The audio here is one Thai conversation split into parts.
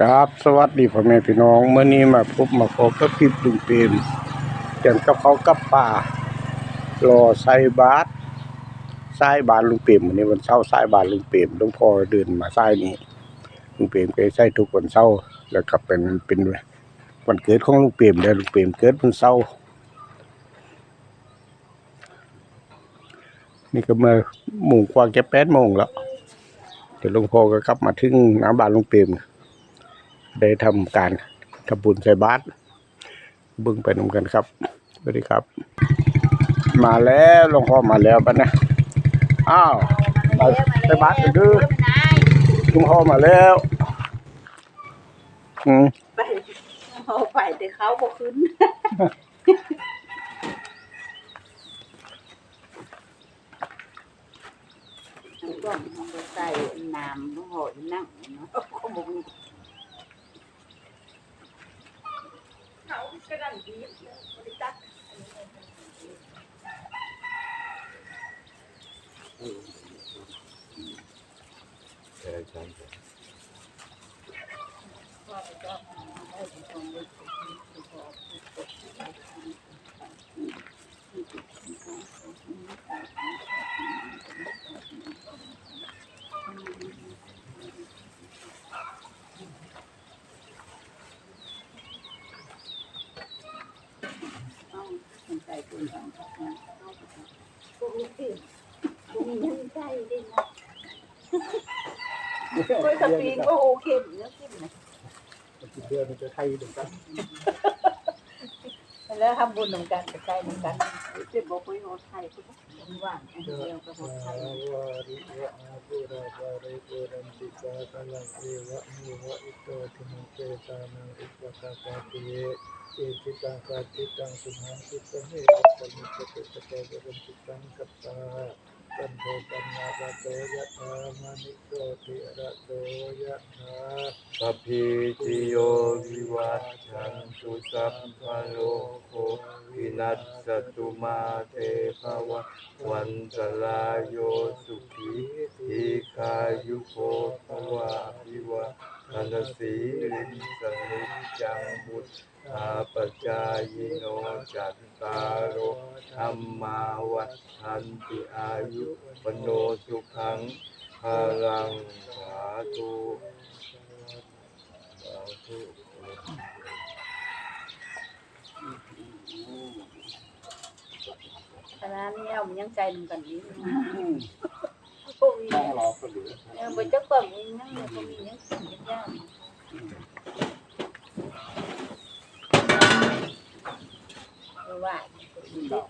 ครับสวัสดีพ่อแม่พี่น้องเมื่อนี้มาพบมาพบกับพี่ลุงเปรมเตรียมกับเขากับป่ารอใส่บาตรใส่บาตรลุงเปรมวันนี้วันเช้าใส่บาตรลุงเปรมลวงพ่อเดินมาใส่นี้ลุงเปรมเคยใส่ทุกวันเช้าแล้วก็เป็นเป็นวันเกิดของลุงเปรมแล้วลุงเปรมเกิดวันเช้านี่ก็มาหมู่กว่าแค่แปดโมงแล้วเดี๋ยวลวงพ่อก็กลับมาถึงน้ำบาตรลุงเปรม ได้ทำการทำบุญใส่บาตรเบึงไปนำกันครับสวัสดีครับ มาแล้วหลวงพ่อมาแล้วปะนะอ้าวไปใส่บาตรกันเดื้อหลวงพ่อมาแล้วอืมไปเอาไปแต่เขาบ่ขึ้นก็มันไปใส่น้ำมันหอยนั่งเนาะก็บ่มีเขา กระดันดีบริตักว่าไปก็ได้ตรงนี้ เอาสนใจคุณทางครับนะเอาไปครับโอ้ยกูมีเงินใจด้วยนะโอ้ยสปริงก็โอเคเนื้อขึ้นนะ เดือนจะไทยเดือนกัน แล้วทำบุญเหมือนกันใกล้เหมือนกันจ็บบอกไปโอไทยทุกคนว่างอันเดียวกับโอไทยวาริวะอาปุราปาริปุรันติกาตลังเอวะมิวะอิโตทินังเปตานังอุปกาปาติเยเอติตังกาติตังสุหังสุตเมปะมิปะเตตะเตปะรันติตังกัปตา ปันโทปัญญาปโตยะธามานิโตติระโตยะธาสัพพิติโยวิวัชชันตุสัพพะโลโควินัสสตุมาเตภวะวันตรายโยสุขีทีคายุโกภวะอภิวะ นันสีริสนิจังบุตอาปจายโนจัตตารโอธรรมาวัฏันติอายุปโนสุขังพลังสาธุสาธุขนาดนี้เอามันยังใจเหมือนกันนี้ โอ้ยต้องรอก็เหลือเออบ่จักก่อนยังยังบ่มียังกินยังยากว่า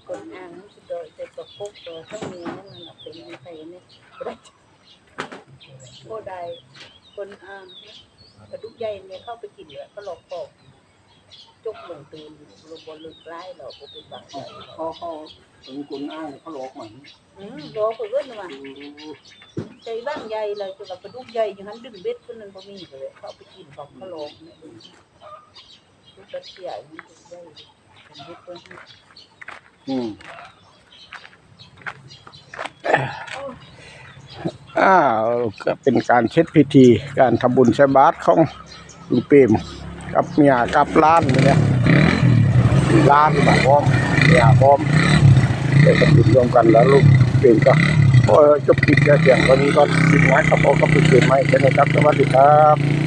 คนอ่างมันสิโดยแต่ก็ปุ๊บตัวทั้งนี้นั่นมันเป็นไผนี่โอ้ได้คนอ่างกระดุกใหญ่เนี่ยเข้าไปกินแล้วก็หลอกปอก จกลงตื่นลงบนลึกร้ายหรอกบ่เป็นบางใจเขาเขาถึงคุณอ้างเขาหลอกเหมันอืมรอเพิ่นว่าใจบ้างใหญ่เลยจะกับกระดูกใหญ่อยู่หันดึงเบ็ดเพิ่นนั่นบ่มีเลยเขาไปกินของเขาลองเนี่ยลูกกระเทียมนดึงใหญ่เป็นเบ็ดเพิ่นอืมอ้าวก็เป็นการเช็ดพิธี การทำบุญใช้บาตรของลุงเปรม กับเมียกับล้านเนี่ยล้านแบบพร้อมเมียพร้อมเดี๋ยวทำบุญรวมกันแล้วลูกเป็นก็พอจบปิดแล้วเสียงตอนนี้ก็ทิ้งไม้กับพ่อกับลุงเปรมไม้ใช่ไหมครับสวัสดีครับ